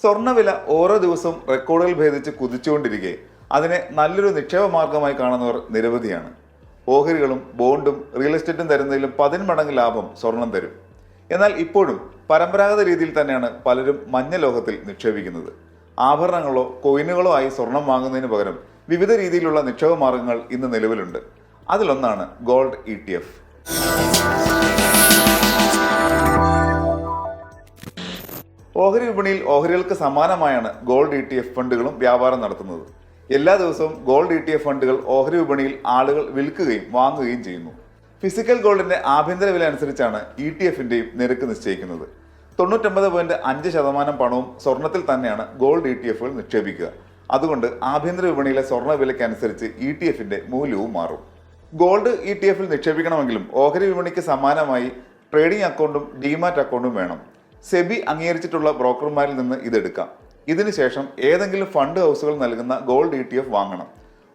സ്വർണവില ഓരോ ദിവസവും റെക്കോർഡുകൾ ഭേദിച്ച് കുതിച്ചുകൊണ്ടിരിക്കെ. അതിനെ നല്ലൊരു നിക്ഷേപ മാർഗമായി കാണുന്നവർ നിരവധിയാണ്. ഓഹരികളും ബോണ്ടും റിയൽ എസ്റ്റേറ്റും തരുന്നതിലും പതിന്മടങ്ങ് ലാഭം സ്വർണം തരും. എന്നാൽ ഇപ്പോഴും പരമ്പരാഗത രീതിയിൽ തന്നെയാണ് പലരും മഞ്ഞ ലോകത്തിൽ നിക്ഷേപിക്കുന്നത്. ആഭരണങ്ങളോ കോയിനുകളോ ആയി സ്വർണം വാങ്ങുന്നതിന് പകരം വിവിധ രീതിയിലുള്ള നിക്ഷേപ മാർഗങ്ങൾ ഇന്ന് നിലവിലുണ്ട്. അതിലൊന്നാണ് ഗോൾഡ് ഇ ടി എഫ് ഓഹരി വിപണിയിൽ ഓഹരികൾക്ക് സമാനമായാണ് ഗോൾഡ് ഇ ടി എഫ് ഫണ്ടുകളും വ്യാപാരം നടത്തുന്നത്. എല്ലാ ദിവസവും ഗോൾഡ് ഇ ടി എഫ് ഫണ്ടുകൾ ഓഹരി വിപണിയിൽ ആളുകൾ വിൽക്കുകയും വാങ്ങുകയും ചെയ്യുന്നു. ഫിസിക്കൽ ഗോൾഡിന്റെ ആഭ്യന്തര വില അനുസരിച്ചാണ് ഇ ടി എഫിന്റെയും നിരക്ക് നിശ്ചയിക്കുന്നത്. തൊണ്ണൂറ്റൊമ്പത് പോയിന്റ് അഞ്ച് ശതമാനം പണവും സ്വർണത്തിൽ തന്നെയാണ് ഗോൾഡ് ഇ ടി എഫുകൾ നിക്ഷേപിക്കുക. അതുകൊണ്ട് ആഭ്യന്തര വിപണിയിലെ സ്വർണ വിലയ്ക്കനുസരിച്ച് ഇ ടി എഫിന്റെ മൂല്യവും മാറും. ഗോൾഡ് ഇ ടി എഫിൽ നിക്ഷേപിക്കണമെങ്കിലും ഓഹരി വിപണിക്ക് സമാനമായി ട്രേഡിംഗ് അക്കൗണ്ടും ഡിമാറ്റ് അക്കൗണ്ടും വേണം. സെബി അംഗീകരിച്ചിട്ടുള്ള ബ്രോക്കർമാരിൽ നിന്ന് ഇതെടുക്കാം. ഇതിനുശേഷം ഏതെങ്കിലും ഫണ്ട് ഹൗസുകൾ നൽകുന്ന ഗോൾഡ് ഇ ടി എഫ് വാങ്ങണം.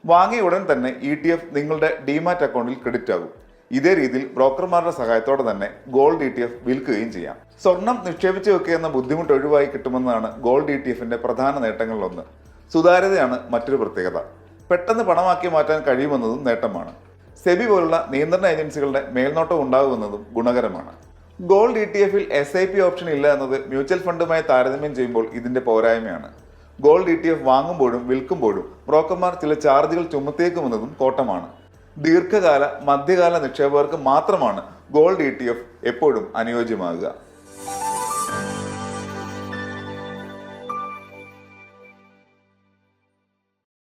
വാങ്ങിയ ഉടൻ തന്നെ ഇ ടി എഫ് നിങ്ങളുടെ ഡിമാറ്റ് അക്കൗണ്ടിൽ ക്രെഡിറ്റ് ആകും. ഇതേ രീതിയിൽ ബ്രോക്കർമാരുടെ സഹായത്തോടെ തന്നെ ഗോൾഡ് ഇ ടി എഫ് വിൽക്കുകയും ചെയ്യാം. സ്വർണം നിക്ഷേപിച്ച് വെക്കുക എന്ന ബുദ്ധിമുട്ട് ഒഴിവായി കിട്ടുമെന്നാണ് ഗോൾഡ് ഇ ടി എഫിന്റെ പ്രധാന നേട്ടങ്ങളിലൊന്ന്. സുതാര്യതയാണ് മറ്റൊരു പ്രത്യേകത. പെട്ടെന്ന് പണമാക്കി മാറ്റാൻ കഴിയുമെന്നതും നേട്ടമാണ്. സെബി പോലുള്ള നിയന്ത്രണ ഏജൻസികളുടെ മേൽനോട്ടം ഉണ്ടാകുമെന്നതും ഗുണകരമാണ്. ഗോൾഡ് ഇ ടി എഫിൽ എസ് ഐ പി ഓപ്ഷൻ ഇല്ല എന്നത് മ്യൂച്വൽ ഫണ്ടുമായി താരതമ്യം ചെയ്യുമ്പോൾ ഇതിന്റെ പോരായ്മയാണ്. ഗോൾഡ് ഇ ടി എഫ് വാങ്ങുമ്പോഴും വിൽക്കുമ്പോഴും ബ്രോക്കർമാർ ചില ചാർജുകൾ ചുമത്തേക്കുമെന്നതും കോട്ടമാണ്. ദീർഘകാല മധ്യകാല നിക്ഷേപകർക്ക് മാത്രമാണ് ഗോൾഡ് ഇ ടി എഫ് എപ്പോഴും അനുയോജ്യമാകുക.